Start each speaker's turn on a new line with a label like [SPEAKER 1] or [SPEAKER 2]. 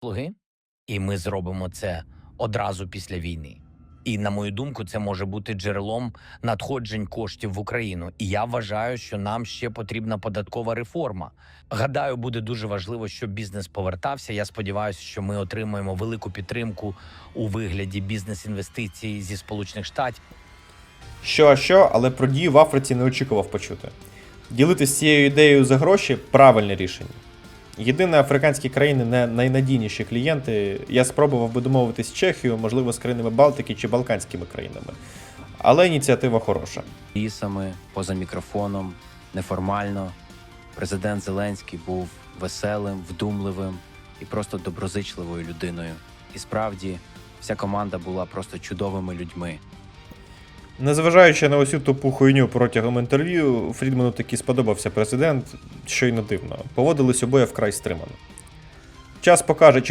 [SPEAKER 1] послуги, і ми зробимо це одразу після війни. І на мою думку, це може бути джерелом надходжень коштів в Україну. І я вважаю, що нам ще потрібна податкова реформа. Гадаю, буде дуже важливо, щоб бізнес повертався. Я сподіваюся, що ми отримаємо велику підтримку у вигляді бізнес-інвестицій зі Сполучених Штатів.
[SPEAKER 2] Що, що, але про дії в Африці не очікував почути. Ділитися цією ідеєю за гроші правильне рішення. Єдине, африканські країни не найнадійніші клієнти. Я спробував би домовитись з Чехією, можливо, з країнами Балтики чи Балканськими країнами. Але ініціатива хороша.
[SPEAKER 3] лісами, поза мікрофоном, неформально. Президент Зеленський був веселим, вдумливим і просто доброзичливою людиною. І справді, вся команда була просто чудовими людьми.
[SPEAKER 2] Незважаючи на усю тупу хуйню протягом інтерв'ю, Фрідману таки сподобався президент, що й не дивно. Поводились обоє вкрай стримано. Час покаже, чи